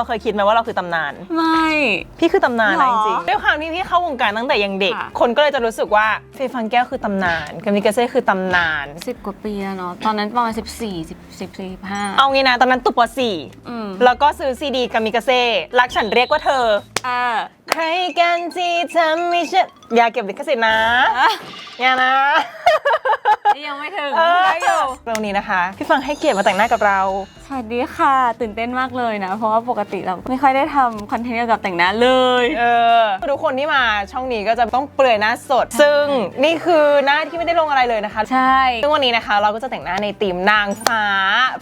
ำนานเราเคยคิดไหมว่าเราคือตำนาน ไม่ พี่คือตำนานหรนะอจริงๆด้วยความที่พี่เข้าวงการตั้งแต่ยังเด็ก ค่ะ คนก็เลยจะรู้สึกว่าเฟย์ฟังแก้วคือตำนานกามิกาเซ่คือตำนาน สิบกว่าปีแล้วเนาะตอนนั้นประมาณสิบสี่สิบสิบสี่ห้าเอางี้นะตอนนั้นตุปปสี่อืมแล้วก็ซื้อซีดีกามิกาเซ่รักฉันเรียกว่าเธอ อ่าใครกันที่ทำให้ฉันอย่าเก็บลิขสิทธิ์นะ อะอย่านะ ยังไม่ถึงเออได้อยู่ตรงนี้นะคะ พี่ฟังให้เกียรติมาแต่งหน้ากับเรา สวัสดีค่ะ ตื่นเต้นมากเลยนะ เพราะว่าปกติเราไม่ค่อยได้ทำคอนเทนต์เกี่ยวกับแต่งหน้าเลย เออ ทุกคนที่มาช่องนี้ก็จะต้องเปลือยหน้าสด ซึ่งนี่คือหน้าที่ไม่ได้ลงอะไรเลยนะคะ ใช่ ซึ่งวันนี้นะคะเราก็จะแต่งหน้าในธีมนางฟ้า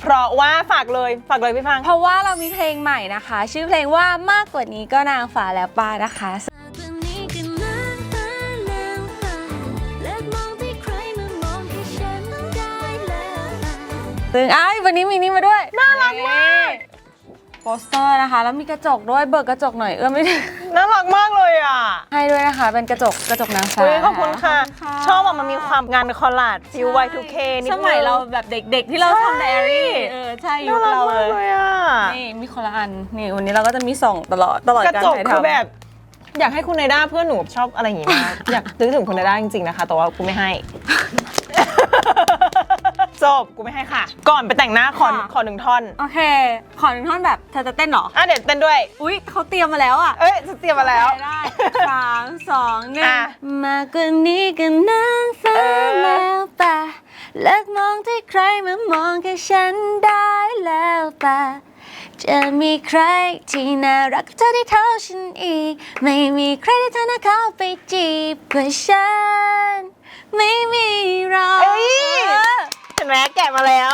เพราะว่าฝากเลยฝากเลยพี่ฟัง เพราะว่าเรามีเพลงใหม่นะคะ ชื่อเพลงว่ามากกว่านี้ก็นางฟ้าแล้วป้านะคะ ซึ่งอ้ายวันนี้มีนี่มาด้วย น่ารักมากโปสเตอร์นะคะ แล้วมีกระจกด้วยเบิกกระจกหน่อยเอื้อมไม่ถึงน่ารักมากเลยอะให้ด้วยนะคะ เป็นกระจกกระจกนางฟ้าเฮ้ยขอบคุณค่ะขอบคุณค่ะชอบอะมันมีความงานคอลลาดฟิว Y2K นิดสนึงมัยเราแบบเด็กๆ ที่เราใช่ ทำไดอารี่เออใช่ยุน่าครักเรามาเลกยเลยอะนี่มีคนละอันนี่วันนี้เราก็จะมีส่องตลอดตลอดกระการจกถ่ายคือทำแบบอยากให้คุณไนด้าเพื่อนหนูชอบอะไรอย่างงี้มากอยากนึกถึงคุณไนด้าจริงๆนะคะ แต่ว่ากูไม่ให้ จบกูไม่ให้ค่ะ ก่อนไปแต่งหน้าขอค่ะ ขอหนึ่งท่อนโอเค ขอหนึ่งท่อนแบบเธอจะเต้นเหรอ อะเดี๋ยวเต้นด้วย อุ๊ยเขาเตรียมมาแล้วอะเอ้ยจะเตรียมมาแล้ว ได้สามสองหนึ่งอะมากกว่านี้ก็นางฟ้าเออ แล้วป่ะเลิกมองที่ใครมามองแค่ฉันได้แล้วป่ะจะมีใครที่น่ารักกับเธอที่เท่าฉันอีก ไม่มีใครที่เธอน่าเข้าไปจีบกว่าฉัน ไม่มีหรอกเอ้ย เห็นไหมแกะมาแล้ว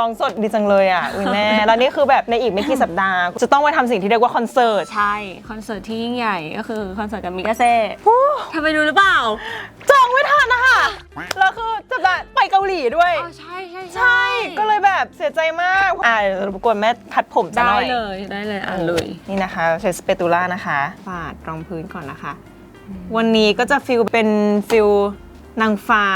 ลองสดดีจังเลยอะอุ้ยแม่แล้วนี่คือแบบในอีกไม่กี่สัปดาห์ จะต้องไปทำสิ่งที่เรียกว่าคอนเสิร์ต ใช่ คอนเสิร์ตที่ยิ่งใหญ่ก็คือคอนเสิร์ตกับมิกาเซ่ทำไปดูหรือเปล่า จองไม่ทันนะคะแล้วคือจะแบบไปเกาหลีด้วย อ๋อใช่ใช่ใช่ ก็เลยแบบเสียใจมากอ่าเดี๋ยวรบกวนแม่ทัดผมซะหได้น่อยเลยได้เลยอ่านเลยนี่นะคะใช้สเปตูล่านะคะปาดรองพื้นก่อนนะคะ วันนี้ก็จะฟิลเป็นฟิลนางฟ้า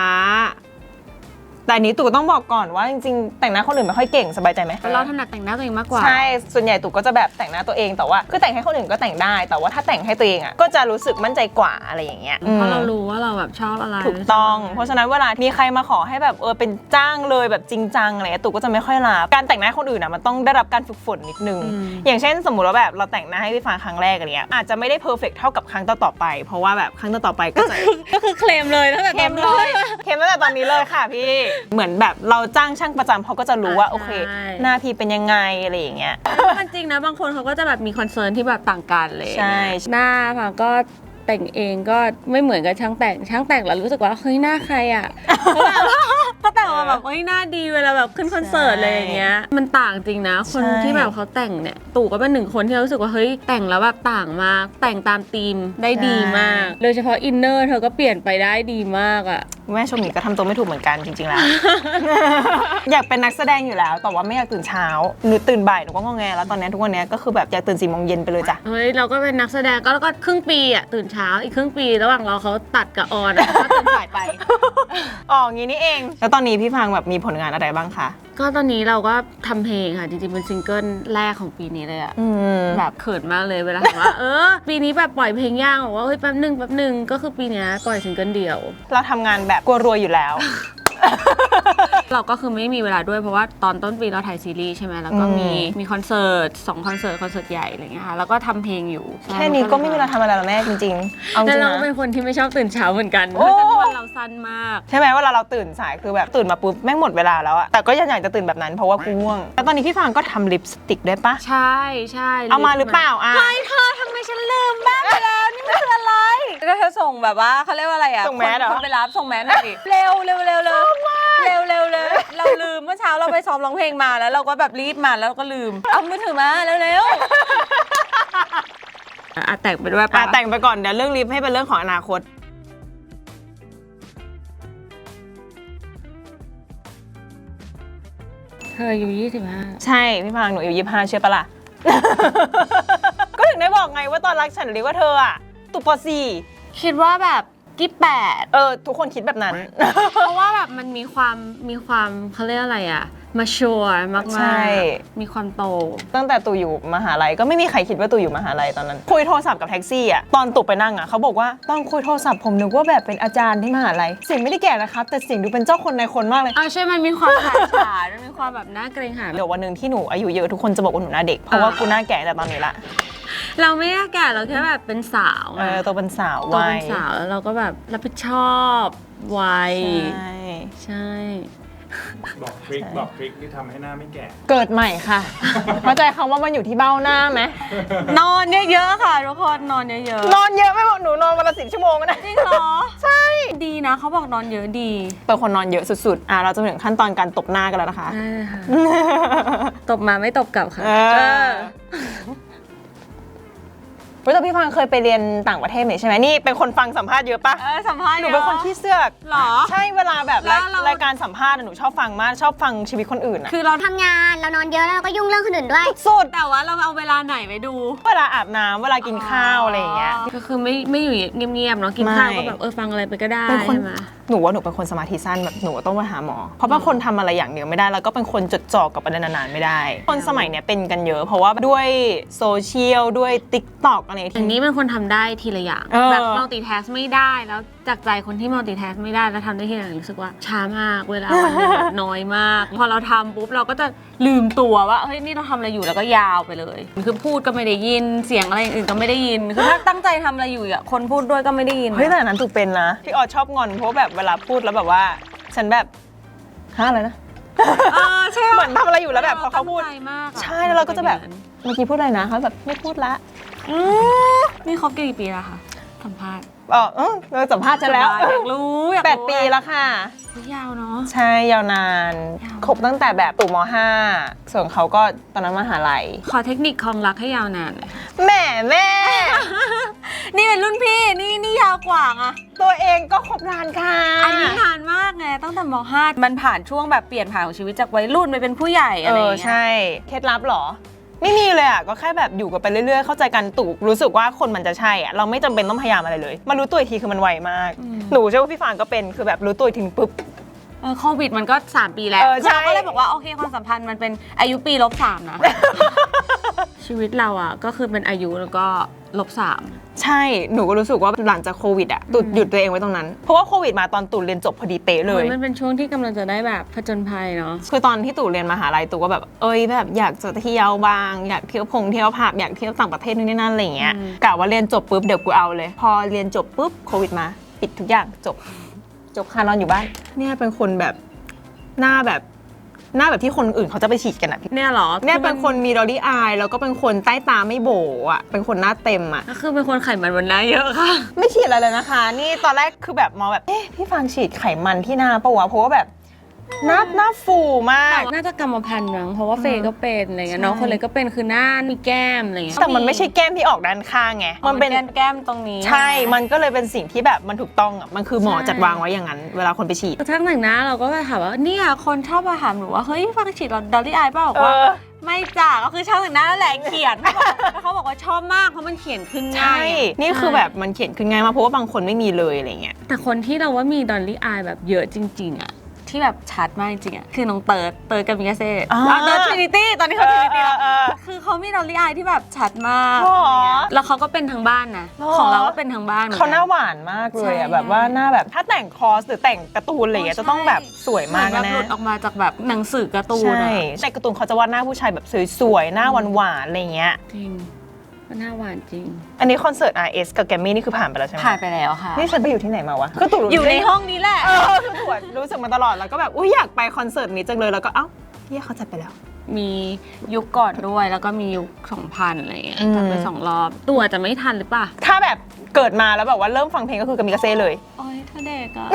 แต่อันนี้ตู่ต้องบอกก่อนว่าจริงๆแต่งหน้าคนอื่นไม่ค่อยเก่งสบายใจไหมเราถนัดแต่งหน้าตัวเองมากกว่า ใช่ ส่วนใหญ่ตู่ก็จะแบบแต่งหน้าตัวเองแต่ว่าคือแต่งให้คนอื่นก็แต่งได้ แต่ว่าถ้าแต่งให้ตัวเองอะก็จะรู้สึกมั่นใจกว่าอะไรอย่างเงี้ยเพราะเราอืมรู้ว่าเราแบบชอบอะไรถูกต้อง เพราะฉะนั้นเวลามีใครมาขอให้แบบเออเป็นจ้างเลยแบบจริงจังอะไรเงี้ยตู่ก็จะไม่ค่อยรับการแต่งหน้าให้คนอื่นอะมันต้องได้รับการฝึกฝนนิดนึง อย่างเช่น สมมุติว่าแบบเราแต่งหน้าให้พี่ฟ้าครั้งแรกอะไรเงี้ยอาจจะไม่ได้เพอร์เฟกเท่ากับครั้งต่อๆไป เพราะว่าแบบครั้งต่อๆไปก็จะก็คือเคลมเลยตั้งแต่เข้มเลยเข้มตั้งแต่ตอนนี้เลยค่ะพี่เหมือนแบบเราจ้างช่างประจำเขาก็จะรู้ว่า โอเค หน้าพี่เป็นยังไงอะไรอย่างเงี้ย มันจริงนะ บางคนเขาก็จะแบบมีคอนเซิร์นที่แบบต่างกันเลยใช่ หน้าค่ะก็แต่งเองก็ไม่เหมือนกับช่างแต่ง ช่างแต่งเรารู้สึกว่าเฮ้ยหน้าใครอะเขาแบบเขาแต่งมาแบบเฮ้ยหน้าดีเวลาแบบขึ้นคอนเสิร์ตอะไรอย่างเงี้ย มันต่างจริงนะ คนใช่ที่แบบเขาแต่งเนี่ยตู่ก็เป็นหนึ่งคนที่เรารู้สึกว่าเฮ้ยแต่งแล้วแบบต่างมาก แต่งตามธีมได้ดีมาก โดยเฉพาะอินเนอร์เธอก็เปลี่ยนไปได้ดีมากอะ แม่ชมหมีก็ทำตัวไม่ถูกเหมือนกันจริงๆแล้ว อยากเป็นนักแสดงอยู่แล้ว แต่ว่าไม่อยากตื่นเช้าหนูตื่นบ่ายหนูก็งอแงแล้วตอนนี้ทุกวันนี้ก็คือแบบอยากตื่นสี่โมงเย็นไปเลยจ้ะเฮ้ยเราก็เป็นนักแสดงก็แล้วก็ครึ่งปีอะตื่นเช้าอีกครึ่งปี ระหว่างเราเขาตัดกับออนอะก็ตื่นสายไป อ๋องี้นี่เอง แล้วตอนนี้พี่พังแบบมีผลงานอะไรบ้างคะก็ตอนนี้เราก็ทำเพลงค่ะ จริงๆ เป็นซิงเกิลแรกของปีนี้เลยอะอืม แบบเขินมากเลยเวลาถามว่า เออ ปีนี้แบบปล่อยเพลงย่างบอกว่าเฮ้ยแป๊บหนึ่งแป๊บหนึ่งก็คือปีเนี้ยปล่อยซิงเกิลเดียว เราทำงานแบบกลัวรวยอยู่แล้ว เราก็คือไม่มีเวลาด้วยเพราะว่าตอนต้นปีเราถ่ายซีรีส์ใช่ไหมแล้วก็มีอืมมีคอนเสิร์ตสองคอนเสิร์ตคอนเสิร์ตใหญ่อะไรเงี้ยค่ะแล้วก็ทำเพลงอยู่ใช่แค่นี้ก็ไม่มีเวลาทำอะไรแล้วแม่จริงๆ เอาจแต่ริงเราก็เป็นะนคนที่ไม่ชอบตื่นเช้าเหมือนกันโอ้เพราะฉะนั้นวันเราสั้นมาก ใช่ไหมเวลาเราตื่นสายคือแบบตื่นมาปุ๊บแม่งหมดเวลาแล้วอะแต่ก็ยังอยากจะตื่นแบบนั้นเพราะว่ากูง่วงแล้วตอนนี้พี่ฟางก็ทำลิปสติกด้วยปะใช่ใช่เอามาหรือเปล่าอะเฮ้ยเธอทำไมฉันลืมบ้างไปแล้วนี่มันคืออะไรก็เธอส่งแบบว่าเขาเรียกว่าอะไรอะส่งแมสเหรอคนคนไปรับส่งแมสหน่อยดิเร็วเร็วเร็วเร็วเร็วเร็วเร็วเราลืมเมื่อเช้าเราไปซ้อมร้องเพลงมาแล้ว เราก็แบบรีบมาแล้วเราก็ลืม เอามือถือมาเร็วเร็วอะแต่งไปด้วยอะปะแต่งไปก่อนเดี๋ยวเรื่องลิปให้เป็นเรื่องของอนาคต เธออายู่ยี่สิบห้าใช่ พี่ฟางหนูอายุยี่ห้าเชื่อปะล่ะ ก็ถึงได้บอกไงว่าตอนรักฉันเรียกว่าเธออะตุปปอสี่คิดว่าแบบ กี้แปดเออ ทุกคนคิดแบบนั้น เพราะว่าแบบมันมีความมีความเขาเรียกอะไรอะ มาชัวมากๆใช่ มีความโต ตั้งแต่ตู่อยู่มหาลัยก็ไม่มีใครคิดว่าตู่อยู่มหาลัยตอนนั้น คุยโทรศัพท์กับแท็กซี่อะตอนตู่ไปนั่งอะเขาบอกว่าตอนคุยโทรศัพท์ผมนึกว่าแบบเป็นอาจารย์ที่มหาลัยเสียงไม่ได้แก่นะครับ แต่เสียงดูเป็นเจ้าคนในคนมากเลยอ่าใช่ มันมีความขาดฉาดมันมีความแบบน่าเกรงขามเดี๋ยววันหนึ่งที่หนูอายุเยอะทุกคนจะบอกว่าหนูหน้าเด็กเพราะว่ากูหน้าแก่แต่ตอนนี้ละเราไม่ได้แก่เราแค่แบบเป็นสาวเออตัวเป็นสาวโตวัเป็ยนสาวแล้วเราก็แบบรับผิดชอบวัยใช่ใช่ บอกทริคบอกทริคที่ทำให้หน้าไม่แก่ เกิดใหม่ค่ะ เข้าใจคำว่ามันอยู่ที่เบ้าหน้าไหมนอนเยอะๆค่ะทุกคนนอนเยอะนอนเยอะไม่บอกหนูนอนวันละสิบชั่วโมงนะ ๆจริงเหรอ ใช่ ดีนะเขาบอกนอนเยอะดีเป็นคนนอนเยอะสุดๆ อะเราจะมาถึงขั้นตอนการตบหน้ากันแล้วนะคะได้เลยค่ะตบมาไม่ตบกลับค่ะเออ เออเฮ้ยแต่พี่ฟังเคยไปเรียนต่างประเทศไหมใช่ไหมนี่เป็นคนฟังสัมภาษณ์เยอะปะเออสัมภาษณ์หนูเป็นคนที่เสือกหรอ ใช่เวลาแบบแล้วรายเรารายการสัมภาษณ์อะหนูชอบฟังมากชอบฟังชีวิตคนอื่นอะคือเราททำงานเรานอนเยอะแล้วเราก็ยุ่งเรื่องคนอื่นด้วย สุดำแต่ว่าเราเอาเวลาไหนไปดู เวลาอาบน้ำเวลากินข้าวอะไรอย่างเงี้ย ก็คือไม่ไม่อยู่เงียบๆเนาะกินข้าวไม่ ก็แบบเออฟังอะไรไปก็ได้เป็นคนใช่ไหมหนูว่าหนูเป็นคนสมาธิสั้นแบบหนูต้องไปหาหมอ เพราะบางคนทำอะไรอย่างเดียวไม่ได้ แล้วก็เป็นคนจดจ่อกับอะไรนานๆไม่ได้ คนสมัยเนี้ยเป็นกันเยอะ เพราะว่าด้วยโซเชียลด้วยติ๊กต็อกอะไรอย่าที่งนี้เป็นคนทำได้ทีละอย่าง เออ แบบมัลติแทสไม่ได้แล้วจากใจคนที่มัลติแทสไม่ได้แล้วทำได้ทีละอย่างรู้สึกว่าช้ามากเวลาวันหนึงแบบน้อยมาก พอเราทำปุ๊บเราก็จะลืมตัวว่าเฮ้ยนี่เราทำอะไรอยู่แล้วก็ยาวไปเลย คือพูดก็ไม่ได้ยินเสียงอะไรอย่างอื่นก็ไม่ได้ยินคือถ้าตั้งใจทำอะไรอยู่อะคนพูดด้วยก็ไม่ได้ยิน เฮ้ยแต่อันนั้นถูกเป็นนะพี่ออดชอบงอนเพราะว่าแบบเวลาพูดแล้วแบบว่า ฉันแบบฮะอะไรนะ เออใช่เหมือนทำอะไรอยู่แล้วแบบพอเขาพูด ตั้งใจมากอะใช่แล้วเราก็จะแบบ เมื่อกี้พูดอะไรนะเขาแบบไม่พูดละ อืมนี่ครบกี่ปีแล้วคะสัมภาษณ์เออเออเราสัมภาษณ์จะแล้วอยากรู้อยากรู้แปดปีแล้วค่ะเฮ้ยยาวเนาะ ใช่ยาวนานยาว คบตั้งแต่แบบตู่ม .5 ส่วนเขาก็ตอนนั้นมหาลัยขอเทคนิคคลองรักให้ยาวนานหน่อยแหม่แม่ นี่เป็นรุ่นพี่นี่นี่ยาวกว่าอะตัวเองก็คบนานค่ะอันนี้นานมากไงตั้งแต่ม .5 มันผ่านช่วงแบบเปลี่ยนผ่านของชีวิตจากวัยรุ่นไปเป็นผู้ใหญ่เออะไรออย่างเงี้ยใช่เคล็ดลับเหรอ ไม่มีเลยอะก็แค่แบบอยู่กันไปเรื่อยๆเข้าใจกันตู่รู้สึกว่าคนมันจะใช่อะเราไม่จำเป็นต้องพยายามอะไรเลย มารู้ตัวอีกทีคือมันไวมาก หนูเชื่อว่าพี่ฟางก็เป็นคือแบบรู้ตัวอีกทีปุ๊บ เออโควิดมันก็ 3 ปีแล้วเออใช่ เราก็เลยบอกว่า โอเคความสัมพันธ์มันเป็นอายุปีลบสามนะ ชีวิตเราอะ ก็คือเป็นอายุแล้วก็ ลบสาม ใช่ หนูก็รู้สึกว่าหลังจากโควิดอะตู่หยุดตัวเองไว้ตรงนั้น เพราะว่าโควิดมาตอนตู่เรียนจบพอดีเป๊ะเลยมันเป็นช่วงที่กำลังจะได้แบบผจญภัยเนาะ คือตอนที่ตู่เรียนมหาลัยตู่ก็แบบ เอ้ยแบบอยากจะเที่ยวบ้าง อยากเที่ยวพงเที่ยวผับอยากเที่ยวต่างประเทศนู่นนี่นั่นอะไรอย่างเงี้ยอืม กะว่าเรียนจบปุ๊บเดี๋ยวกูเอาเลย พอเรียนจบปุ๊บโควิดมาปิดทุกอย่างจบ จบคานอนอยู่บ้าน เนี่ยเป็นคนแบบหน้าแบบ หน้าแบบที่คนอื่นเขาจะไปฉีดกันอะพี่เนี่ยเหรอเนี่ยเป็นคนมีดอลลี่อายแล้วก็เป็นคนใต้ตาไม่โบอะเป็นคนหน้าเต็มอะก็คือเป็นคนไขมันบนหน้าเยอะค่ะ ไม่ฉีดอะไรเลยนะคะ นี่ตอนแรกคือแบบมองแบบเอ๊ะพี่ฟางฉีดไขมันที่หน้าปะวะเพราะว่าแบบ หน้าหน้าฟูมาก น่าจะกรรมพันธุ์มั้งเพราะว่าเฟย์ก็เป็นอะไรเงี้ยใช่น้องคนเล็กก็เป็นคือหน้ามีแก้มอะไรเงี้ยแต่มันไม่ใช่แก้มที่ออกด้านข้างไง มันเป็นแก้มแก้มตรงนี้ ใช่ มันก็เลยเป็นสิ่งที่แบบมันถูกต้องอะ มันคือหมอใช่จัดวางไว้อย่างนั้น เวลาคนไปฉีดทั้งแต่งหน้าเราก็ไปถามว่าเนี่ยคนชอบมาถามหนูว่าเฮ้ยฟังฉีดเราดอลลี่อายเปล่าบอกว่าเออไม่จ้าก็คือช่างแต่งหน้านั่นแหละเขียนแล้วเขาบอกว่าชอบมากเพราะมันเขียนขึ้นง่าใช่ยอะนี่คือแบบมันเขียนขึ้นง่ายมากเพราะว่าบางคนไม่มีเลยอะไรเงี้ย แต่คนที่เราว่ามีดอลลี่อายแบบเยอะจริง ๆอะ ที่แบบชัดมากจริงๆอะคือน้องเติร์ดเติร์ดกับมิกาเซ่อ่าเติร์ดทรินิตี้ตอนนี้เขาทรินิตี้แล้วเออคือเขามีดอลลี่อายที่แบบชัดมากหรอ แล้วเขาก็เป็นทางบ้านนะหรอ ของเราก็เป็นทางบ้านเขาหน้าหวานมากเลยอะใช่แบบว่าหน้าแบบถ้าแต่งคอสหรือแต่งการ์ตูนอะไรเงี้ยจะต้องแบบสวยมากเหอนแบบแน่หลุดออกมาจากแบบหนังสือการ์ตูนใช่อะในการ์ตูนเขาจะวาดหน้าผู้ชายแบบสวยๆหน้าหวานๆอะไรเงี้ยจริงก็หน้าหวานจริง อันนี้คอนเสิร์ต RS กับแกมมี่นี่คือผ่านไปแล้วใช่ไหมผ่านไปแล้วค่ะ นี่ฉันไปอยู่ที่ไหนมาวะคือตู่รู้อยู่ในห้องนี้แหละ เออคือตู่อะรู้สึก มาตลอดแล้วก็แบบอุ้ยอยากไปคอนเสิร์ตนี้จังเลยแล้วก็เอ้า เฮียเขาจัดไปแล้ว มียุคก่อนด้วยแล้วก็มียุค2000อะไรอย่างเงี้ยอืม จัดไปสองรอบตัวจะไม่ทันหรือเปล่าถ้าแบบเกิดมาแล้วแบบว่าเริ่มฟังเพลงก็คือกามิกาเซ่เลย โอ้ยถ้าเด็กอะ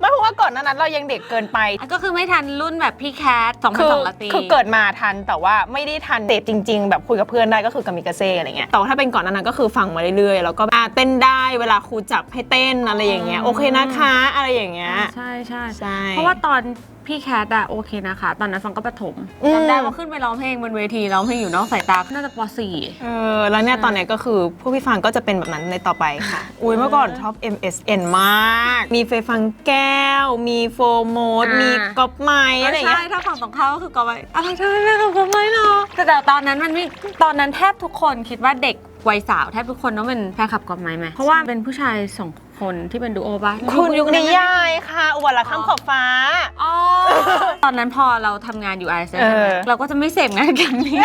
ไม่เพราะว่าก่อนหนานั้นเรายังเด็กเกินไปก็คือไม่ทันรุ่นแบบพี่แคทคือ2002ละตีคือเกิดมาทันแต่ว่าไม่ได้ทันเดทจริง ๆ แบบคุยกับเพื่อนได้ก็คือกามิกาเซ่อะไรเงี้ยแต่ว่าถ้าเป็นก่อนหนานั้นก็คือฟังมาเรื่อยๆแล้วก็อะเต้นได้เวลาครูจับให้เต้นอะไรอย่างเงี้ยโอเคนะคะ อะไรอย่างเงี้ยใช่ใช่ ใช่ เพราะว่าตอน พี่แคทอะโอเคนะคะ ตอนนั้นฟังก็ประถมอืมจำได้ว่าขึ้นไปร้องเพลงบนเวทีร้องเพลงอยู่นอกสายตา น่าจะปเออแล้วเนี่ยตอนเนี้ยก็คือพวกพี่ฟังก็จะเป็นแบบนั้นในต่อไปค่ะ อุ้ยเมื่อก่อนชอบ MSN มาก มีเฟยฟังแก้ว มีโฟโมดมีก๊อปไม้4อะไรอย่างเงี้ใช่ยถ้าฝั่งตรงข้ามก็คือกอไว้อะไรเธอไม่กับกอไว้เนาะแต่แต่ตอนนั้นมันไม่ตอนนั้นแทบทุกคนคิดว่าเด็กวัยสาวแทบทุกคนต้องเป็นแฟนคลับกอไม้ไหมเพราะว่าเป็นผู้ชายสอง คนที่เป็นดูโอป่ะคุณยุคนิยายค่ะ อุบัติรักข้ามขอบฟ้า อ๋อ ตอนนั้นพอเราทำงานอยู่ไอซ์เออ เราก็จะไม่เสพงานกันนี้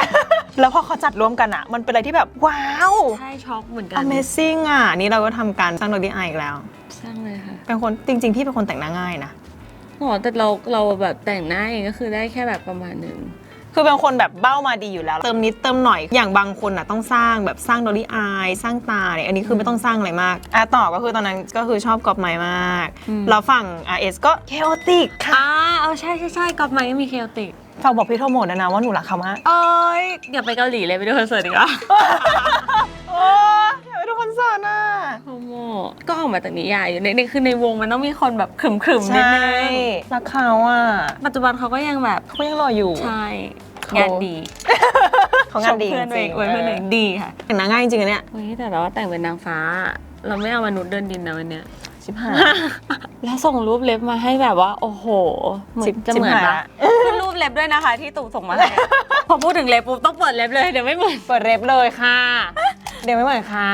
แล้วพอเขาจัดร่วมกันอะมันเป็นอะไรที่แบบ ว้าว ใช่ช็อกเหมือนกัน Amazing อะ นี่เราก็ทำการสร้างโดยดีไออีกแล้ว สร้างเลยค่ะเป็นคนจริง ๆ พี่เป็นคนแต่งหน้าง่ายนะ โอ้แต่เราเราแบบแต่งหน้าเองก็คือได้แค่แบบประมาณหนึ่ง คือเป็นคนแบบเบ้ามาดีอยู่แล้ว เติมนิดเติมหน่อยอย่างบางคนอะต้องสร้างแบบสร้างดอลลี่อายสร้างตาเนี่ยอันนี้คือไม่ต้องสร้างอะไรมากอะต่อก็คือตอนนั้นก็คือชอบกอบไม้มากอืมแล้วฝั่ง RS ก็เคโอติกค่ะอ่าเอาใช่ใช่ใช่กอบไม้ก็มีเคโอติกฝากบอกพี่โทโมดนะนะว่าหนูรักเขามากเอ้ยอย่าไปเกาหลีเลยไปดูคอนเสิร์ตดีกว่า โอ้ยอยากไปดูคอนเสิร์ตน่ะ โฮโมก็ออกมาจากนิยายอยู่ในในคือในวงมันต้องมีคนแบบขรึมๆนิดใช่นึงรักเขาอะปัจจุบันเขาก็ยังแบบเขายังรออยู่ ใช่เขางานดีเขางานดีชมเพื่อนจตัวริเองงอวยเพื่อนตัวเองดีค่ะแต่งหน้าง่ายจริงๆอันเนี้ยเฮ้ยแต่เราว่าแต่งเป็นนางฟ้า เราไม่เอามนุษย์เดินดินนะวันเนี้ย ชิบหาย แล้วส่งรูปเล็บมาให้แบบว่า โอ้โหเหมือนจะเหมือนสิบปะหาขึ้นรูปเล็บด้วยนะคะ ที่ตู่ส่งมาให้ พอพูดถึงเล็บปุ๊บต้องเปิดเล็บเลยเดี๋ยวไม่เหมือน เปิดเร็บเลยค่ะ เดี๋ยวไม่เหมือนค่ะ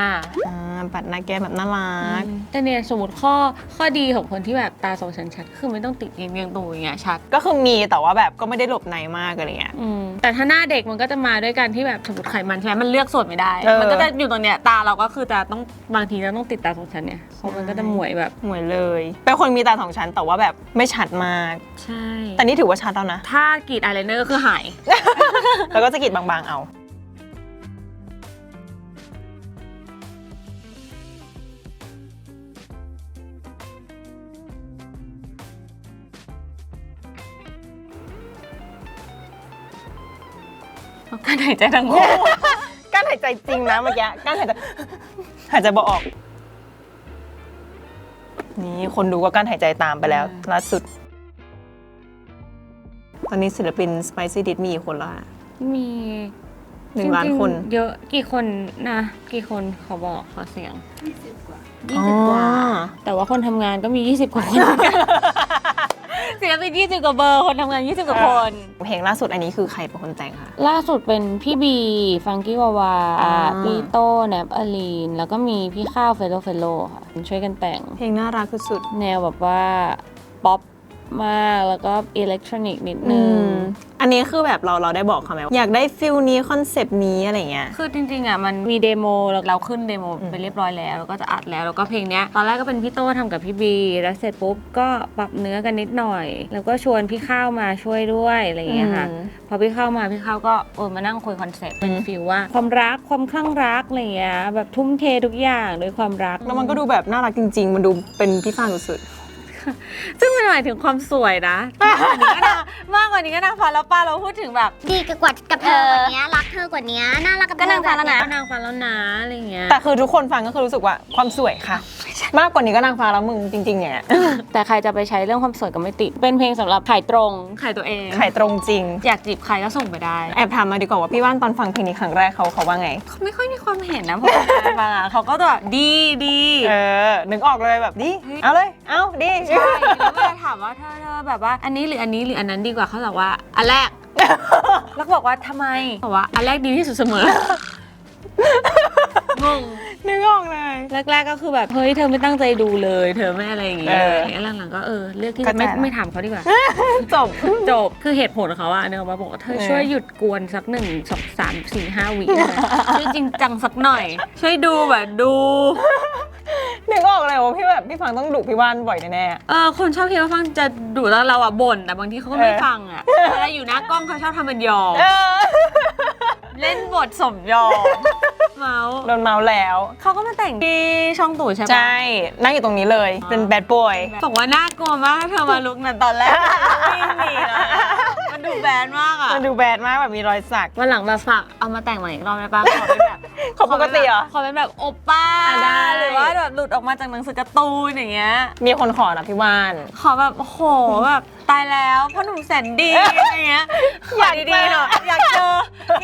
อ่าปัดหน้าแก้มแบบน่ารัก แต่เนี่ยสมมติข้อข้อดีของคนที่แบบตาสองชั้นชัดคือไม่ต้องติดเงียงๆตูอย่างเงี้ยชัด ก็คือมีแต่ว่าแบบก็ไม่ได้หลบในมากอะไรเงี้ย อืมแต่ถ้าหน้าเด็กมันก็จะมาด้วยกันที่แบบสมมติไขมันใช่ไหมมันเลือกส่วนไม่ได้ เออ มันก็จะอยู่ตรงเนี้ยตาเราก็คือจะต้องบางทีจะต้องติดตาสองชั้นเนี่ยเพราะมันก็จะหมวยแบบเหมือนเลยเป็นคนมีตาสองชั้นแต่ว่าแบบไม่ชัดมาก ใช่แต่นี่ถือว่าชัดแล้วนะ ถ้ากรีดอายไลเนอร์ก็คือหาย แล้วก็จะกรีดบางๆเอา การหายใจทั้งคู่ กั้นหายใจจริงนะเมื่อกี้กั้นหายใจหายใจบ่ออก นี่คนดูก็กั้นหายใจตามไปแล้วล่าสุด ตอนนี้ศิลปิน Spicy d i s มีกี่คนละมีหนึ่งล้านคน จริงๆเยอะกี่คนนะ กี่คนขอบอกขอเสียง20กว่า20กว่าอ๋อแต่ว่าคนทำงานก็มี 20 กว่าคนเหมือนกัน ศิลปิน20กว่าเบอร์คนทำงาน20กว่าคน เพลงล่าสุดอันนี้คือใครเป็นคนแต่งคะ ล่าสุดเป็นพี่บี ฟังกี้วาวา อ่า พี่โต้แนบอลีน แล้วก็มีพี่ข้าวเฟโลเฟโลค่ะช่วยกันแต่ง เพลงน่ารักสุด แนวแบบว่า ป๊อปมากแล้วก็อิเล็กทรอนิกส์นิดๆนึงอั นนี้คือแบบเราเราได้บอกเขาไหมว่าอยากได้ฟิลนี้คอนเซปต์นี้อะไรเงี้ย คือจริงๆอะมันมีเดโมแล้วเราขึ้นเดโมไปเรียบร้อยแล้วแล้วก็จะอัดแล้วแล้วก็เพลงเนี้ยตอนแรกก็เป็นพี่โต้ทำกับพี่บี แล้วเสร็จปุ๊บก็ปรับเนื้อกันนิดหน่อย แล้วก็ชวนพี่ข้าวมาช่วยด้วยอะไรอย่างเงี้ยค่ะอืมพอพี่ข้าวมาพี่ข้าวก็เออมานั่งคุยคอนเซ็ปต์เป็นฟีลว่าความรักความคลั่งรักอะไรอย่างเงี้ยแบบทุ่มเททุกอย่างด้วยความรักแล้วมันก็ดูแบบน่ารักจริง ๆ มันดูเป็นพี่ฟางสุด ซึ่งมันหมายถึงความสวยนะ มากกว่านี้ก็นางมากกว่านี้ก็นางฟ้าแล้วป้าเราพูดถึงแบบ ดีกว่ากับเธอกว่านี้รักเธอกว่านี้น่ารักกับก็เธนางอฟ้าแบบแล้วเนี้นะยก็นางฟ้าแล้วนะอะไรอย่างเงี้ยๆแต่คือทุกคนฟังก็คือรู้สึกว่าความสวยค่ะ มากกว่านี้ก็นางฟ้าแล้วมึงจริงๆเนี่ยแต่ใครจะไปใช้เรื่องความสวยก็ไม่ติดเป็นเพลงสำหรับขายตรงขายตัวเอง ขายตรงจริง อยากจีบใครก็ส่งไปได้แอบถามมาดีกว่าว่าพี่ว่านตอนฟังเพลงนี้ครั้งแรกเขาเขาว่าไง เขาไม่ค่อยมีความเห็นนะเพราะว่าฟังอะเขาก็จะแบบดีดี เออ นึกออกเลยแบบดิเอาเลย เอาดิใช่แล้วเวลาถามว่าเธอเธอแบบว่าอันนี้หรืออันนี้หรืออันนั้นดีกว่าเขาบอกว่าอันแรก แล้วก็บอกว่าทำไมบอกว่าอันแรกดีที่สุดเสมองง นึกออกเลย แรกๆก็คือแบบ เฮ้ย เธอไม่ตั้งใจดูเลย เธอไม่อะไรอย่างเงี้ยเออแล้วหลังๆก็เออเลือกที่เข้าจะใจไม่ละ ไม่ถามเขาดีกว่า จบ จบ คือเหตุผลของเขาอะเนี่ยมาบอกว่าเธอเออช่วยหยุดกวนสักหนึ่งสองสามสี่ห้าวิได้ไหมช่วยจริงจังสักหน่อย ช่วยดูแบบดู นึกออกเลยว่าพี่แบบพี่ฟังต้องดุพี่ว่านบ่อยแน่ เออคนชอบคิดว่าฟังจะดุแล้วเราอะบ่นแต่บางทีเขาก็ไม่เออ ฟังอะเวลาอยู่หน้ากล้องเขาชอบทำเป็นยอม ๆเออเล่นบทสมยอม เมาส์โดนเมาแล้วเขาก็มาแต่งที่ช่องตู่ใช่ปะ ใช่นั่งอยู่ตรงนี้เลยเป็นแบดบอย บอกว่าน่ากลัวมากถ้าเธอมาลุกนั้นตอนแรกวิ่งหนีเลยอะมันดูแบนมากอะมันดูแบดมากแบบมีรอยสักวันหลังแบบฝากเอามาแต่งใหม่อีกรอบได้ปะขอเป็นแบบ ขอปกติเหรอ ขอเป็นแบบโอป้าอะได้ หรือว่าแบบหลุดออกมาจากหนังสือการ์ตูนอย่างเงี้ย มีคนขอนะพี่วาน ขอแบบโอ้โหแบบตายแล้วพ่อหนุ่มแสนดีอะไรเงี้ยอยากดีๆหน่อยอยากเจอ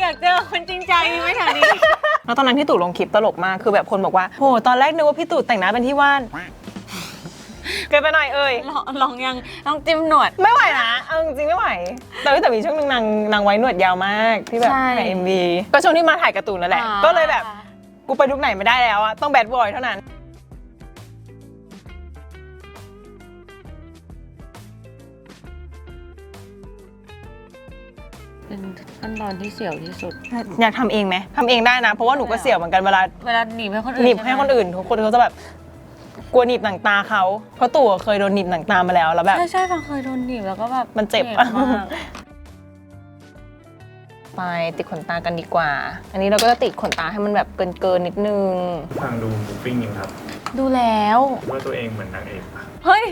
อยากเจอคนจริงใจไหม่แถวนี้ แล้วตอนนั้นพี่ตู่ลงคลิปตลกมาก คือแบบคนบอกว่าโหตอนแรกนึกว่าพี่ตู่แต่งหน้าเป็นพี่ว่าน เกินไปหน่อยเอ่ยลองลองยังลองจิ้มหนวด ไม่ไหวนะเอาจริงๆไม่ไหว แต่ว่าแต่มีช่วงหนึงนางนางไว้หนวดยาวมากที่แบบใช่ถ่ายเอ็มวีก็ช่วงที่มาถ่ายการ์ตูนนั่นแหละ อ่าก็เลยแบบกูไปลุกไหนไม่ได้แล้วอะต้องแบดบอยเท่านั้น เป็นขั้นตอนที่เสี่ยวที่สุด อยากทำเองไหมทำเองได้นะ เพราะว่าหนูก็เสี่ยวเหมือนกันเวลาเวลาหนีบให้คนอื่นหนีบช่ไมให้คนอื่นทุกคนเขาจะแบบ กลัวหนีบหนังตาเขาเพราะตู่เคยโดนหนีบหนังตามาแล้วแล้วแบบ ใช่ใช่ฟังเคยโดนหนีบแล้วก็แบบมันเจ็บ มากไปติดขนตากันดีกว่า อันนี้เราก็จะติดขนตาให้มันแบบเกินเกินๆนิดนึงทางดูมูฟิ้งอยู่ครับดูแล้วว่าตัวเองเหมือนนางเอกปะเฮ้ย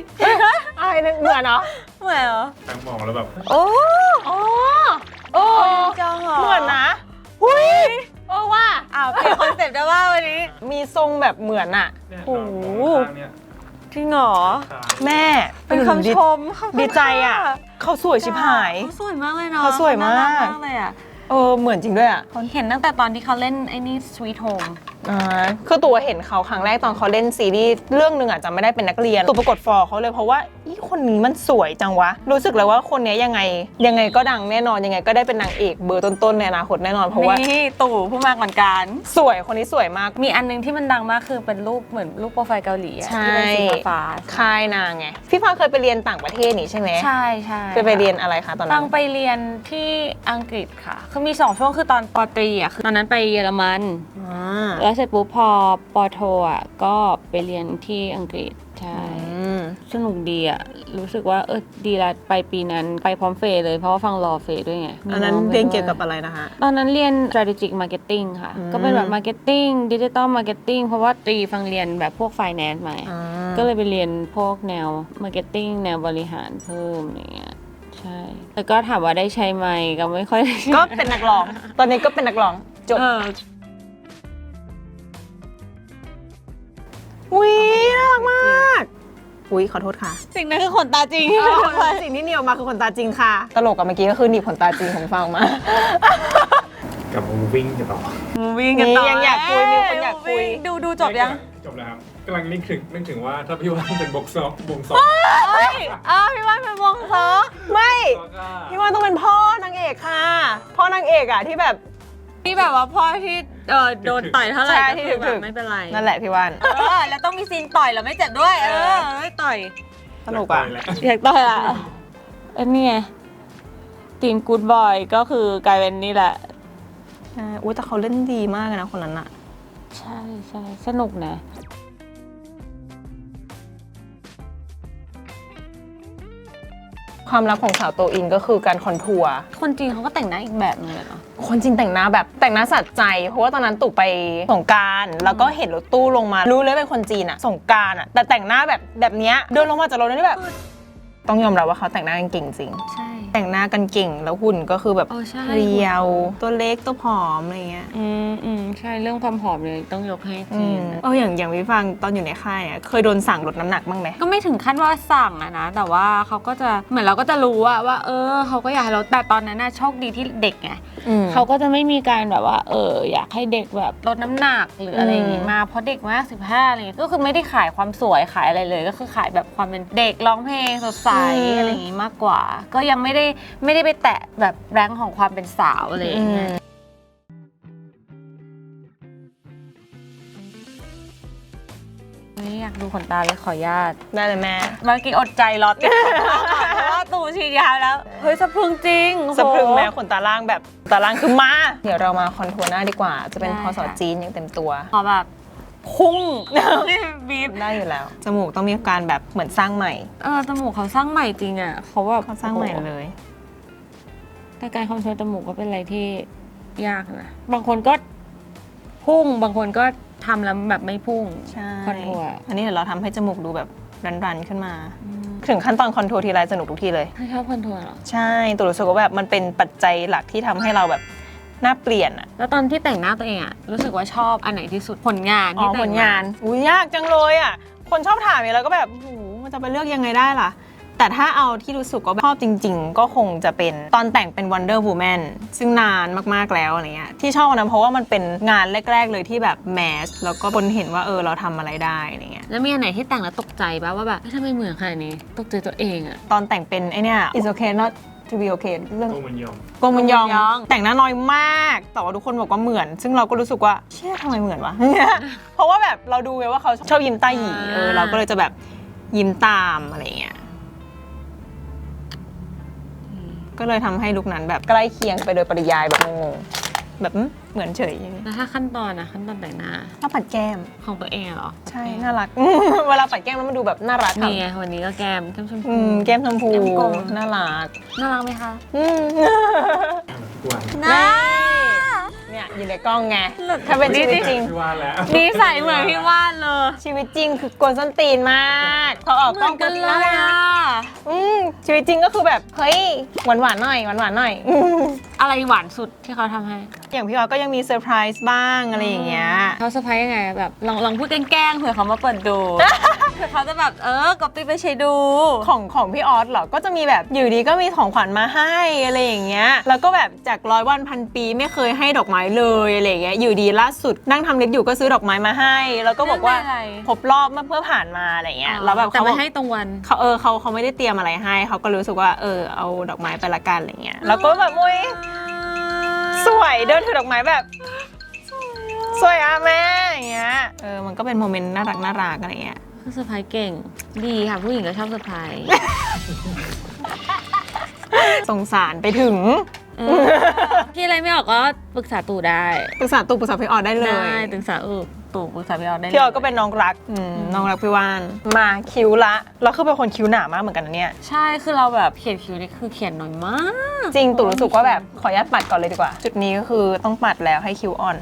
อะไรเนี่ยเหมือนเนาะเหมือนเหรอตั้งมองแล้วแบบ โอ้อ๋อโอ้จังเหรอเหมือนนะ หุ้ยโอ้ว่าอ้าวเปลี่ยนคอนเซ็ปต์ได้ว่าวันนี้ มีทรงแบบเหมือนอะเนี่ยโอ้เราโหมองข้างเนี่ยจริงเหรอตาแม่เป็นคำชมขอบคุณดีใจอะค่ะเขาสวยชิบหาย เขาสวยมากเลยเนาะเขาสวยมากเขน่รัมากเลยอะ เออเหมือนจริงด้วยอะเห็นตั้งแต่ตอนที่เขาเล่นไอ้นี่ Sweet Home อ่าคือตัวเห็นเขาครั้งแรกตอนเขาเล่นซีรีส์เรื่องหนึ่งอะจำไม่ได้เป็นนักเรียนตัวปรากฏฟอร์เขาเลยเพราะว่าอีคนนี้มันสวยจังวะ รู้สึกเลยว่าคนเนี้ยยังไง ยังไงก็ดังแน่นอนยังไงก็ได้เป็นนางเอกเบอร์ต้นๆในอนาคตแน่นอนเพราะว่า นี่ตู่ผู้มาก่อนการสวยคนนี้สวยมาก มีอันนึงที่มันดังมากคือเป็นรูปเหมือนรูปโปรไฟล์เกาหลีอะใช่ ที่เป็นสีฟ้าๆค่ายนางไงพี่ฟ้าเคยไปเรียนต่างประเทศนี่ใช่ไหมใช่ใช่ไปไปเรียนอะไรคะตอนฟันั้งนไปเรียนที่อังกฤษค่ะ คือมีสองช่วงคือตอนปอตรีอะคือตอนนั้นไปเยอรมันอ่าแล้วเสร็จปุ๊บพอปอโทอะก็ไปเรียนที่อังกฤษใช่อืมสนุกดีอะรู้สึกว่าเออดีละไปปีนั้นไปพร้อมเฟยเลยเพราะว่าฟังรอเฟยด้วยไงมีอันนั้นงไปเรียนด้วเกี่ยวกับอะไรนะคะ ตอนนั้นเรียน strategic marketing ค่ะอืมก็เป็นแบบ marketing digital marketing เพราะว่าตรีฟังเรียนแบบพวก finance มาอ่าก็เลยไปเรียนพวกแนว marketing แนวบริหารเพิ่มอย่างเงี้ยใช่แต่ก็ถามว่าได้ใช้ไหมก็ไม่ค่อยได้ใช้ก็เป็นนักร้อง ตอนนี้ก็เป็นนักร้องจบ อออุ้ยน่ารักมาก อุ้ยขอโทษค่ะ สิ่งนั้นคือขนตาจริง สิ่งที่เหนียวมาคือขนตาจริงค่ะ ตลกกับเมื่อกี้ก็คือหนีบขนตาจริงของฟังมา กับมูฟิ้งกันต่อวิ่งกันต่อนี่ยังอยากคุยมีคนอยากคุยดูดูจบยังจบแล้วครับกำลังนึกถึงนึกถึงว่าถ้าพี่ว่านเป็นบกซอกบงซอกเฮ้ยอ้าวพี่ว่านเป็นวงซอไม่ซอกอะพี่ว่าต้องเป็นพ่อนางเอกค่ะ พ่อนางเอกอะที่แบบ ที่แบบว่าพ่อที่ เออโดนต่อยเท่าไหร่ใช่ก็ที่คือแบถึบงไม่เป็นไรนั่นแหละพี่ว่านเออแล้วต้องมีซีนต่อยแล้วไม่เจ็บด้วย เออไม่ต่อย สนุกอะไปแล้วอยากต่อยอะอันนี้ไงทีมกูดบอยก็คือกลายเป็นนี่แหละ ใช่อุ้ยแต่เขาเล่นดีมากเลยนะคนนั้นอะใช่ใช่สนุกนะ ความลับของสาวโตอินก็คือการคอนทัวร์ คนจีนเขาก็แต่งหน้าอีกแบบนึงเลยเนาะ คนจริงแต่งหน้าแบบแต่งหน้าสัใจ เพราะว่าตอนนั้นตู่ไปสงกรารแล้วก็เห็นรถตู้ลงมา รู้เลยเป็นคนจีนอะสงกรารอะแต่แต่งหน้าแบบแบบเนี้ยเดินลงมาจากรถแล้วนี่แบบ ต้องยอมรับว่าเขาแต่งหน้ากันเก่งจริง ใช่ แต่งหน้ากันเก่งแล้วหุ่นก็คือแบบเออใช่ เรียว ตัวเล็กตัวผอมอะไรเงี้ยอืมอืมใช่เรื่องความผอมเลยต้องยกให้อืจีมนเอออย่างอย่างวิฟังตอนอยู่ในค่ายอะเคยโดนสั่งลดน้ำหนักบ้างไหม ก็ไม่ถึงขั้นว่าสั่งอะนะ แต่ว่าเขาก็จะเหมือนเราก็จะรู้อะว่า เออเขาก็อยากให้เราแต่ตอนนั้นน่ะโชคดีที่เด็กไงเขาก็จะไม่มีการแบบว่า เออ อยากให้เด็กแบบลดน้ำหนักหรืออะไรอย่างงี้มาเพราะเด็กมากสิบห้าอะไรอย่างงี้ก็คือไม่ได้ขายความสวยขายอะไรเลย ก็คือขายแบบความเป็นเด็กร้องเพลงสดใสอืม อะไรอย่างงี้มากกว่า ก็ยังไม่ได้ไม่ได้ไปแตะแบบแรงของความเป็นสาวอะไรอย่างเงี้ย นี่อยากดูขนตาเลยขออนุญาตได้เลยแม่ เมื่อกี้อดใจรอติดขนตาก่อนเพราะว่าตูฉีดยาแล้ว เฮ้ยสะพรึงจริงโอ้โห สะพรึงแม้ขนตาล่างแบบตาล่างคือมา เดี๋ยวเรามาคอนทัวร์หน้าดีกว่า จะเป็นได้พอสอค่ะ จีนอย่างเต็มตัว ขอแบบ พุ่ง บีบได้อยู่แล้ว จมูกต้องมีการแบบเหมือนสร้างใหม่เออจมูกเขาสร้างใหม่จริงอะเขาแบบเขาสร้างใหม่เลย แต่การคอนโทรลจมูกก็เป็นอะไรที่ยากนะบางคนก็พุ่งบางคนก็ทำแล้วแบบไม่พุ่งใช่คอนทัวร์อันนี้เดี๋ยวเราทำให้จมูกดูแบบรันๆขึ้นมาถึงขั้นตอนคอนทัวร์ทีไรสนุกทุกทีเลยถ้าชอบคอนทัวร์เหรอ ใช่ตัวรู้สึกว่าแบบมันเป็นปัจจัยหลักที่ทำให้เราแบบ หน้าเปลี่ยนอะแล้วตอนที่แต่งหน้าตัวเองอะรู้สึกว่าชอบอันไหนที่สุดผลงานอ๋อที่ผแต่ลมงานอุ้ยยากจังเลยอะคนชอบถามอย่างแล้วก็แบบโอ้โหมันจะไปเลือกยังไงได้ล่ะ แต่ถ้าเอาที่รู้สึกว่าชอบจริง ๆ ก็คงจะเป็นตอนแต่งเป็น Wonder Woman ซึ่งนานมากๆแล้วอะไรเงี้ยที่ชอบอันนะเพราะว่ามันเป็นงานแรก ๆ เลยที่แบบแมสแล้วก็คนเห็นว่าเออเราทำอะไรได้อะไรเงี้ยแล้วมีอันไหนที่แต่งแล้วตกใจป่ะว่าแบบเฮ้ยทำไมเหมือนขนาดนี้ตกใจตัวเองอะตอนแต่งเป็นไอเนี่ย It's okay not to be okay เรื่อง โกมันยอมโกมุนยองโกมุนยอง แต่งหน้าน้อยมาก แต่ว่าทุกคนบอกว่าเหมือน ซึ่งเราก็รู้สึกว่าเชื่อทำไมเหมือนวะ เพราะว่าแบบเราดูไงว่าเขาชอบยิ้มใต้หยีเออเราก็เลยจะแบบยิ้มตามอะไรเงี้ยก็เลยทำให้ลุคนั้นแบบใกล้เคียงไปโดยปริยายแบบงงๆ แบบอืมเหมือนเฉยอย่างเงี้ยแล้วถ้าขั้นตอนนะขั้นตอนแต่งหน้าถ้าปัดแก้ม ของตัวเองอะเหรอใช่ น่ารัก เวลาปัดแก้มแล้วมันดูแบบน่ารักนี่ไงวันนี้ก็แก้มแก้มชมอืพูมแก้มชมพูแก้มกลม น่ารักน่ารักไหมคะ อืม ทุกวัน น่า เนี่ยอยู่ในกล้องไงถ้าเป็นชีวิตจริง พี่ว่าแล้ว นิสัยเหมือนพี่วาดเลยชีวิตจริงคือกวนส้นตีนมากพอออกเหกล้มือองนกันเลยปุ๊บอะอืมชีวิตจริงก็คือแบบเฮ้ยหวานหวานๆหน่อยหวานหวานๆหน่อยอืมอะไรหวานสุดที่เขาทำให้อย่างพี่ออสก็ยังมีเซอร์ไพรส์บ้างอะไรอย่างเงี้ยเขาเซอร์ไพรส์ยังไงแบบลองลองพูดแกล้งๆเผื่อเขามาเปิดดู เผื่อเขาจะแบบเออก๊อปปี้ไปใช้ดู ของของพี่ออสเหรอ ก็จะมีแบบอยู่ดีก็มีของขวัญมาให้อะไรอย่างเงี้ย แล้วก็แบบจากร้อยวันพันปีไม่เคยให้ดอกไม้เลยอะไรอย่างเงี้ย อยู่ดีล่าสุดนั่งทำเล็บอยู่ก็ซื้อดอกไม้มาให้ แล้วก็บอกว่าเรื่องอะไร ครบรอบเมื่อเพื่อผ่านมาอะไรเงี้ย แล้วแบบแต่เขาบไม่อก ให้ตรงวัน เขาเออเขาเขาไม่ได้เตรียมอะไรให้ เขาก็รู้สึกว่าเออเอาดอกไม้ไปละกันอะไรเงี้ยแล้วก็แบบมุ้ยสวยเดินถือดอกไม้แบบ สวยอะแม่อย่างเงี้ยเออมันก็เป็นโมเมนต์น่ารักน่ารักอะไรเงี้ย คือเซอร์ไพรส์เก่ง ดีค่ะ ผู้หญิงก็ชอบเซอร์ไพรส์สงสารไปถึงเออพี่อะไรไม่ออกก็ปรึกษาตู่ได้ปรึกษาตูปรึกษาพี่ออดได้เลยได้ปรึกษาเออตู่ปรึกษาพี่ออสได้พี่ออดลยก็เป็นน้องรักอืมน้องรักพี่ว่าน มาคิ้วละแล้วคือเป็นคนคิ้วหนามากเหมือนกันนะเนี่ย ใช่คือเราแบบเขียนคิ้วนี่คือเขียนน้อยมาก จริงตู่รู้สึกว่าแบบขออนุญาตปัดก่อนเลยดีกว่า จุดนี้ก็คือต้องปัดแล้วให้คิ้วอ่อน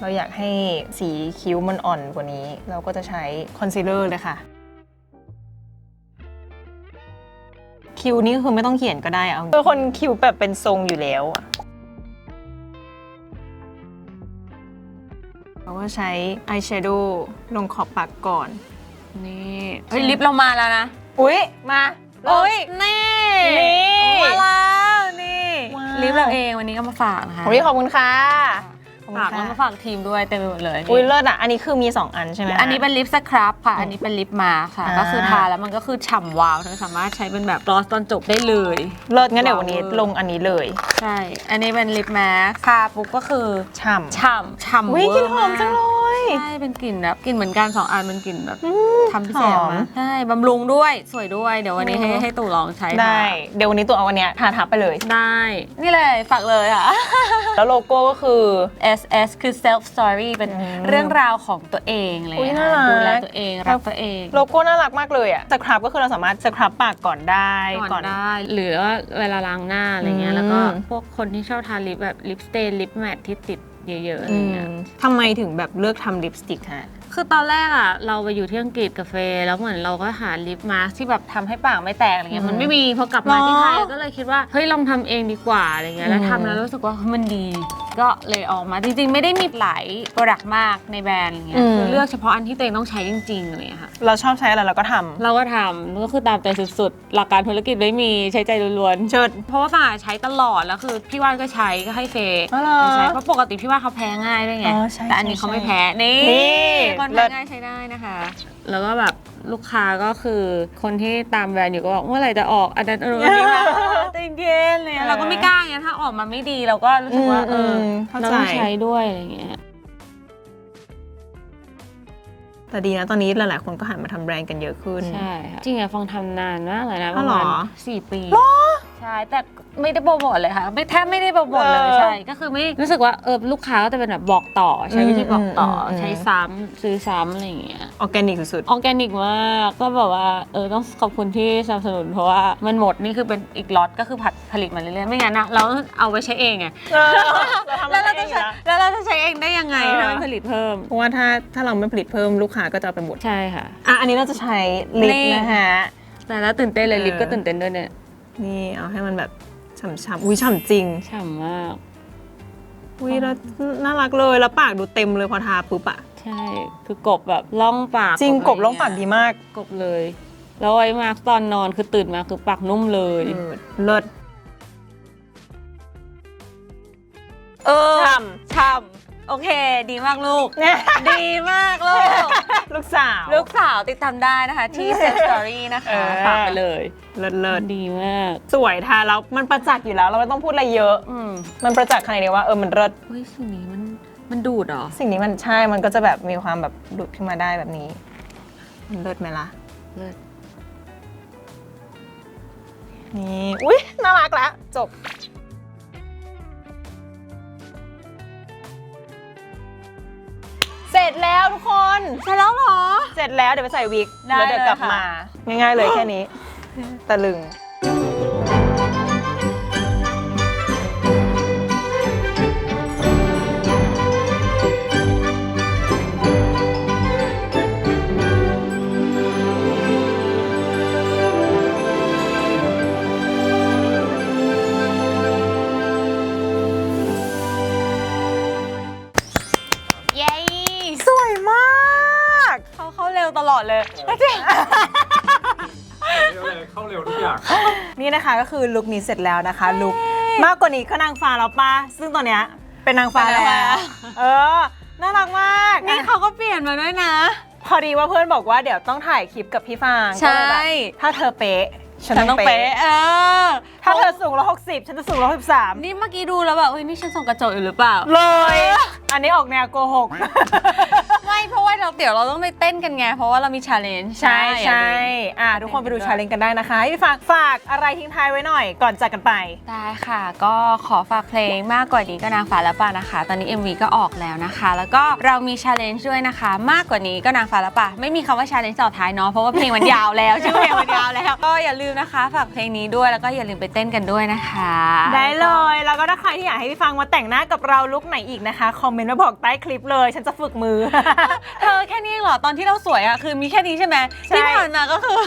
เราอยากให้สีคิ้วมันอ่อนกว่านี้ เราก็จะใช้คอนซีลเลอร์เลยค่ะ คิ้วนี่คือไม่ต้องเขียนก็ได้เอาเป็นคนคิ้วแบบเป็นทรงอยู่แล้วอะเราก็ใช้อายแชโดว์ลงขอบปากก่อน นี่เฮ้ยลิปเรามาแล้วนะ อุ๊ยมาโอ้ยนี่นี่มาแล้วนี่ว้าวลิปเราเองวันนี้ก็มาฝากนะคะโอ้ยขอบคุณค่ะขอบคุณ ฝากแล้วมาค่ะฝากทีมด้วยเต็มไปหมดเลยอุ้ยเลิศอะ อันนี้คือมี 2 อันใช่ไหมคะอันนี้เป็นลิปสครับค่ะ อันนี้เป็นลิปมาร์คค่ะอ่าก็คือทาแล้วมันก็คือฉ่ำวาวเธอสามารถใช้เป็นแบบกลอสตอนจบได้เลย เลิศงั้นเดี๋ยววันนี้ว้าวลงอันนี้เลย ใช่ อันนี้เป็นลิปมาร์คทาปุ๊บก็คือฉ่ำฉ่ำฉ่ำอุ้ยเวกลิอนร์หอมจังเลย ใช่ เป็นกลิ่นแบบกลิ่นเหมือนกันสองอันเป็นกลิ่นแบบอืมทำพิเศษหอม มาใช่บำรุงด้วยสวยด้วย เดี๋ยววันนี้ให้อืมให้ตู่ลองใช้ได้ค่ะเดี๋ยววันนี้ตัวเอาอันเนี้ยทาทับไปเลย ได้ นี่เลยฝากเลยค่ะ แล้วโลโก้ก็คือ SS คือ self story เป็นอืมเรื่องราวของตัวเองเลยอุ๊ยค่ะน่ารัก ดูแลตัวเองรักตัวเองโลโก้น่ารักมากเลยอะสครับก็คือเราสามารถสครับปากก่อนได้ก่อนได้ หรือว่าเวลาล้างหน้าอะไรเงี้อืยม แล้วก็พวกคนที่ชอบทาลิปแบบลิปสเตนลิปแมทที่ติด เยอะๆอะไรอืมเงี้ย ทำไมถึงแบบเลือกทำลิปสติกฮะ คือตอนแรกอะเราไปอยู่ที่อังกฤษกาแฟแล้วเหมือนเราก็หาลิปมาสก์ที่แบบทำให้ปากไม่แตกอะไรเงี้ยอืมมันไม่มีพอกลับมาที่ไทยหรอก็เลยคิดว่าเฮ้ยลองทำเองดีกว่าอะไรเงี้ยแล้วอืมทำแล้วรู้สึกว่ามันดี ก็เลยออกมาจริงๆ ไม่ได้มีหลายโปรดักต์มากในแบรนด์อะไรเงี้ยคือเลือกเฉพาะอันที่ตัวเองต้องใช้จริงๆอะไรเงี้ยค่ะ เราชอบใช้อะไรเราก็ทำเราก็ทำก็คือตามใจสุดๆ หลักการธุรกิจไม่มีใช้ใจล้วนๆเชิดเพราะว่าฝ่ายใช้ตลอดแล้วคือพี่ว่านก็ใช้ก็ให้เฟย์อ๋อเหรอไปใช้เพราะปกติพี่ว่านเขาแพ้ง่ายด้วยไงอ๋อใช่แต่อันนี้ใช่เขาไม่แพ้นี่นี่คนเลิแพ้ศ ง่ายใช้ได้นะคะ แล้วก็แบบลูกค้าก็คือคนที่ตามแบรนด์อยู่ก็บอกเมื่อไหร่จะออกอันนั้นเอออันนี้มาใจเย็นเลยเราก็ไม่กล้าไงถ้าออกมาไม่ดีเราก็รู้สึกว่าเออมเข้าเราใจต้องใช้ด้วยอะไรเงี้ยแต่ดีนะตอนนี้หลายๆ คนก็หันมาทำแบรนด์กันเยอะขึ้น ใช่ค่ะจริงอะฟังทำนานมากเลยนะปอ๋อระเหรอมาณสี่ปี ใช่แต่ไม่ได้โปรโมทเลยค่ะไม่แทบไม่ได้โปรโมทเลยเออใช่ก็คือไม่รู้สึกว่าเออลูกค้าก็จะเป็นแบบบอกต่อใช้วิธีบอกต่ออมอืม ใช้ซ้ำซื้อซ้ำอะไรอย่างเงี้ยออร์แกนิกสุดออร์แกนิกมากก็แบบว่าเออต้องขอบคุณที่สนับสนุนเพราะว่ามันหมดนี่คือเป็นอีกล็อตก็คือผัดผลิตมาเรื่อยๆไม่งั้นนะเราเอาไปใช้เองไงๆเออเราทำแล้วเราเอจะงอใช้ยู่แล้วแล้วเราจะใช้เองได้ยังไงเออ ถ้าไม่ผลิตเพิ่ม เพราะว่าถ้าถ้าเราไม่ผลิตเพิ่มลูกค้าก็จะเอาไปหมด ใช่ค่ะ อะ อันนี้เราจะใช้ลิปลิป นะฮะแต่แล้วตื่นเต้นเลยเออลิฟก็ตื่นเต้นด้วยเนี่ย นี่เอาให้มันแบบฉ่ำๆ อุ้ยฉ่ำจริง ฉ่ำมาก อุ้ยแล้วน่ารักเลย แล้วปากดูเต็มเลยพอทาปุ๊บอะใช่ คือกบแบบล่องปากจริงกบะไล่องปากดีมาก กบเลย แล้วไอ้มากตอนนอนคือตื่นมาคือปากนุ่มเลยเออเลิศ เออ ฉ่ฉ่ำ โอเค ดีมากลูกเนี่ยดีมากลูก ลูกสาว ลูกสาวติดตามได้นะคะ ที่ s ซ s t o r y นะเอคะอฝากไปเลย เลิศเลิศดีมาก สวยทาแล้วมันประจักษ์อยู่แล้ว เราไม่ต้องพูดอะไรเยอะอืมมันประจักษ์ขนาดนี้ว่าเออมันเลิศเฮ้ยสิ่งนี้มันมันดูดเหรอ สิ่งนี้มันใช่ มันก็จะแบบมีความแบบดุดขึ้นมาได้แบบนี้ มันเลิศไหมล่ะ เลิศ นี่ อุ้ยน่ารักแล้วจบ ร็จแล้วทุกคนใช่แล้วเหรอ เสร็จแล้วเดี๋ยวไปใส่วิกได้แล้วเดี๋ยวกลับเลยค่ะ มา ง่ายๆเลยแค่นี้ตะลึง วตลอดเลยเร็วเลยเข้าเร็วทุกอย่าง นี่นะคะก็คือลุคนี้เสร็จแล้วนะคะลุคมากกว่านี้ก็นางฟ้าแล้วป้าซึ่งตอนเนี้ยเป็นนางฟ้าเป็นแล้นางฟ้าวเออน่ารักมากนี่อะเขาก็เปลี่ยนมาด้วยนะ พอดีว่าเพื่อนบอกว่าเดี๋ยวต้องถ่ายคลิปกับพี่ฟางใช่ก็เลยแบบถ้าเธอเป๊ะ ฉันฉันต้ต้อองงเป๊ะเป๊ะเออถ้าเธอสูงร้อยหกสิบฉันจะสูงร้อยสิบสามนี่เมื่อกี้ดูแล้วแบบเอ้ยนี่ฉันส่องกระจกอยู่หรือเปล่า เลย อันนี้ออกแนวโกหก ไม่เพราะว่าเราเดี๋ยวเราต้องไปเต้นกันไง เพราะว่าเรามีชาเลนจ์ใช่ใช่อะทุกคนไปดูชาเลนจ์กันได้นะคะให้พี่ฟางฝากอะไรทิ้งท้ายไว้หน่อยก่อนจากกันไป ได้ค่ะ ก็ขอฝากเพลงมากกว่านี้ก็นางฟ้าและป่านะคะ ตอนนี้ MV ก็ออกแล้วนะคะ แล้วก็เรามีชาเลนจ์ด้วยนะคะ มากกว่านี้ก็นางฟ้าและป่าไม่มีคำว่าชาเลนจ์ต่อท้ายเนาะเพราะว่าเพลงมันยาวแล้วชื่อเพลงมันยาวแล้วก็อย่าลืมนะคะ ฝากเพลงนี้ด้วยแล้วก็อย่าลืมไปเต้นกันด้วยนะคะ ได้เลยแล้วก็ถ้าใครที่อยากให้พี่ฟังมาแต่งหน้ากับเราลุคไหนอีกนะคะ คอมเมนต์มาบอกใต้คลิปเลย ฉันจะฝึกมือ เธอแค่นี้เหรอตอนที่เราสวยอะคือมีแค่นี้ใช่ไหมใช่ ที่ผ่านมาก็คือ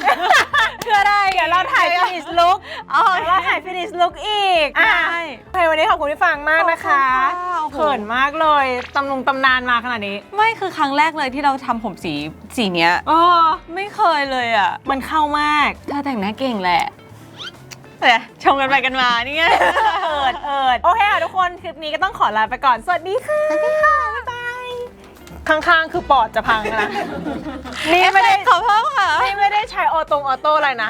คืออะไรเดี๋ยวเราถ่ายฟินิชลุคอ๋อเดี๋ยวเราถ่ายฟินิชลุคอีกอะได้โอเควันนี้ขอบคุณพี่ฟังมากนะคะขอบคุณค่ะโอ้โห เขินมากเลยตำนงตำนานมาขนาดนี้ไม่คือครั้งแรกเลยที่เราทำผมสีสีเนี้ย โอ้ไม่เคยเลยอะมันเข้ามาก เธอแต่งหน้าเก่งแหละแต่ชมกันไปกันมานี่ไงเอิดเอิดโอเคค่ะทุกคน คลิปนี้ก็ต้องขอลาไปก่อน สวัสดีค่ะสวัสดีค่ะบ๊ายบาย ข้างๆ คือปอดจะพังนะ นี่ไม่ได้ขอเพิ่มค่ะ นี่ไม่ได้ใช้ออตงออโต้อะไรนะ